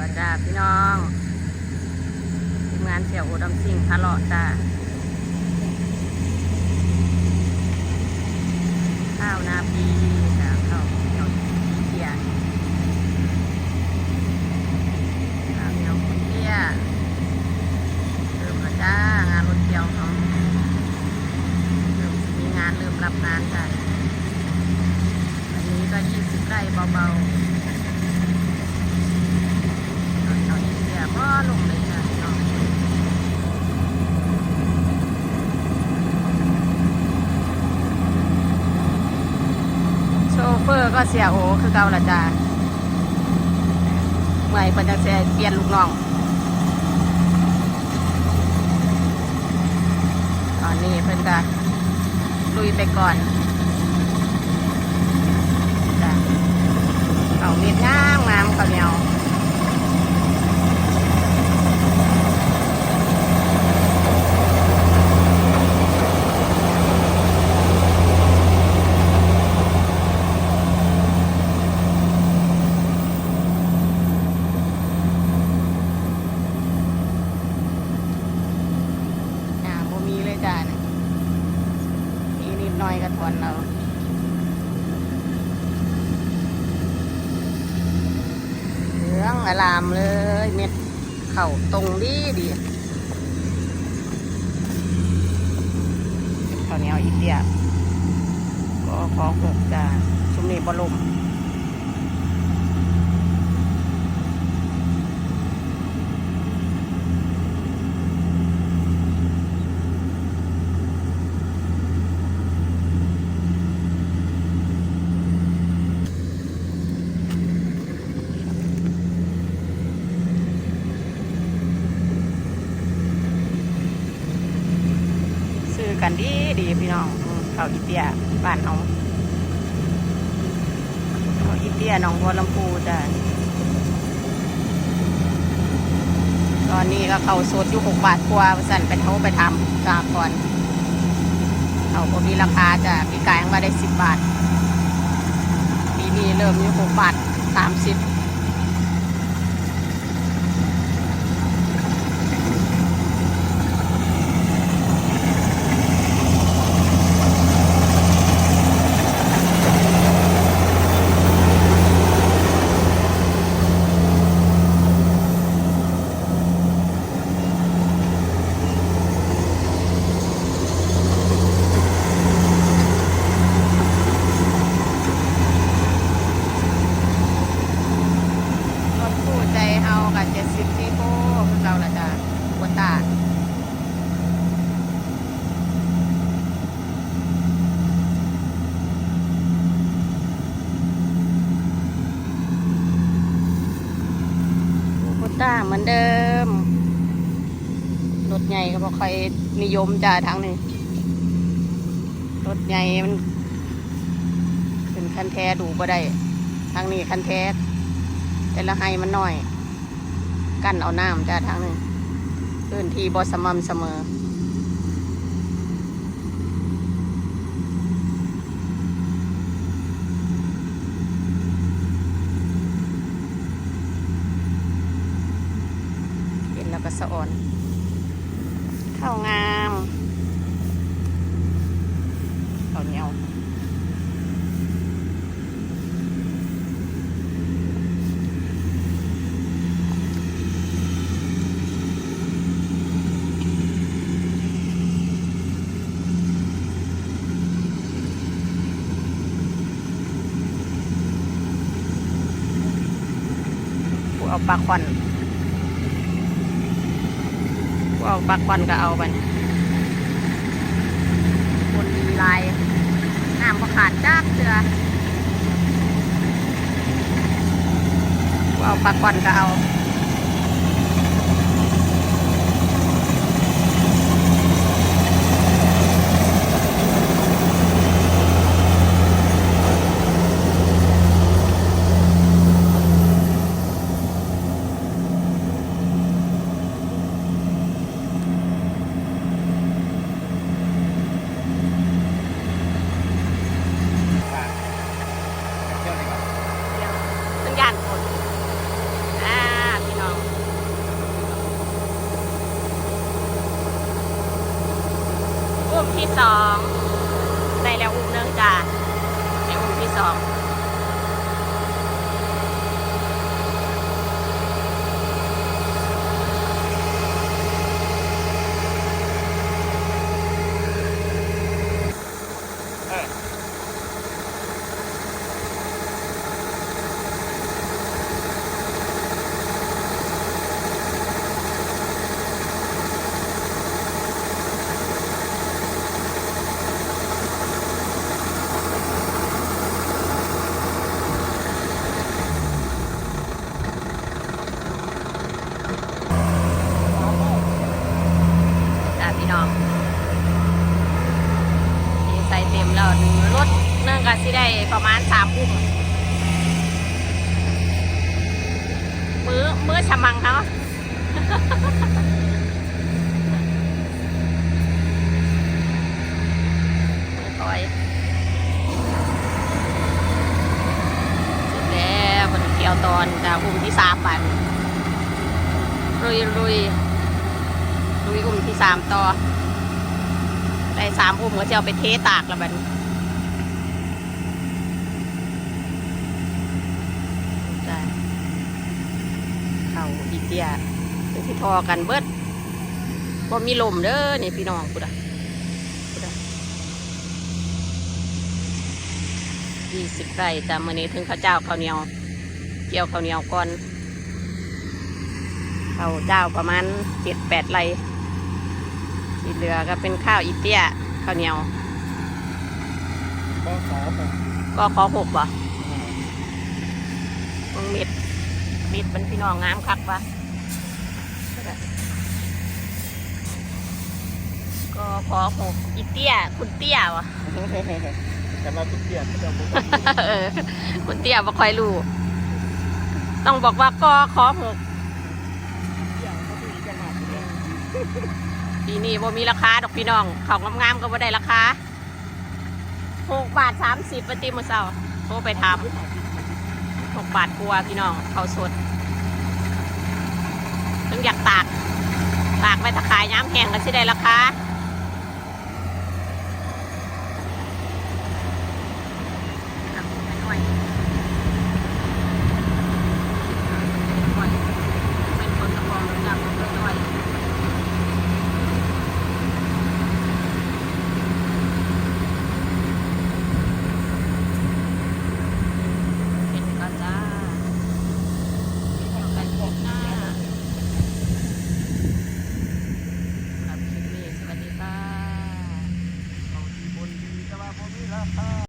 แล้วจ้าพี่น้องทีมงานเสี่ยวโอดำซิงพะเลาะจ้าข้าวนาปีจ้าข้าวเหนียวเกียข้าวเหนียวเกียเริ่มแล้วจ้างานรถเกี่ยวเขาเริ่มมีงานเริ่มรับงานจ้าวันนี้ก็ยี่สิบไร่เบาๆ หน่อยหน่อยเสียบ่ลงเลยจ้ะพี่น้องโชเฟอร์ ก็เสียโอคือเก่าละจ้าเมื่อยเพิ่นจังสิเปลี่ยนลูกน้อง ตอนนี้เพิ่นก็ลุยไปก่อนเอาเม็ดงามงามข้าวเหนียว อ่าบ่มีเลยจ้าเนี่ยมีนิดหน่อยก็ทวนเราเหลื อารามเลย เม็ดเข่าตรงดีดีข้าวเหนียวอีเดียก็ขอหกจ้าชุมนี้บลม กันดีดีพี่น้องเขาอีเตียบ้านน้องเขาอีเตียน้องบัวลำพูจ้ะตอนนี้ก็เขาสดอยู่หกบาทกว่าสั่นเป็นเขาไปทำจากก่อนเขาก็มีราคาจ้ะปีกายมาได้สิบบาทปีนี้เริ่มอยู่หกบาทสามสิบ รถคู่ใจเฮากับเจ็ดสิบที่โก้คือเราละจ้ะวัตาวัตาเหมื อนเดิมรถใหญ่ก็บอกใครนิยมจ่าทางนี้รถใหญ่มันเป็นคันแท้ดูบ่ได้ทางนี้คันแท้แต่ละไฮมันน้อย กั้นเอาน้ำจ่าทางนึงพื้นที่บอสม่ำเสมอ เห็นแล้วก็ สะอ่อนข้าวงามข้าวเหนียวเอาปลาควัน ผู้เอาปลาควันก็เอาไปคนดีลายน้ำก็ขาดจากเสือผู้เอาปลาควันก็เอาเที่ยวดีกว่าเดี๋ยวสัญญาณคนอ่า ที่สองได้แล้วอุ้มหนึงจ้าในอุ้มที่สองจ้าพี่น้องนี่ ใส่เต็มแล้วรถเนื่องกันสิได้ประมาณสามอุ้มมือมือฉมังเขามือถอยสร็จแล้วมันเกี่ยวตอนจากอุ้มที่สามปันลุยลุยลุยอุ้มที่สามต่อได้สามอุ้มก็จะเอาไปเทตากแล้วบัดนจ้ะ เขาอีเตียเป็นที่ทอกันเบิดว่ามีลมเด้อนี่พี่น้องกูดะกูดะยี่สิบไร่จ้ะมื่อนี้ถึงข้าวเจ้าข้าวเหนียว เกี่ยวข้าวเหนียวก่อนข้าวเจ้าประมาณเจ็ดแปดไรที่เหลือก็เป็นข้าวอีเตี้ยข้าวเหนียวก็ขอผมก็ขอหกบ่มึงเม็ดเม็ดมันพี่น้องงามคักปะ ก็ขอหกอีเตี้ย คุณเตี้ยวะแต่มาทุกเปลี่ยนก็จะผมเออคุณเตี้ยบ่ค่อยรู้ ต้องบอกว่าก็ขอหกเปลี่ยนก็ดีจะหนักเลยปีนี้บ่มีราคาดอกพี่น้อง เขางามๆก็บ่ได้ราคาหกบาทสามสิบปฏิมือเศร้าโทรไปถามหกบาทกลัวพี่น้องเขาสดถึงอยากตาก ตากไว้ตะขายย้ำแห้งก็สิได้ราคา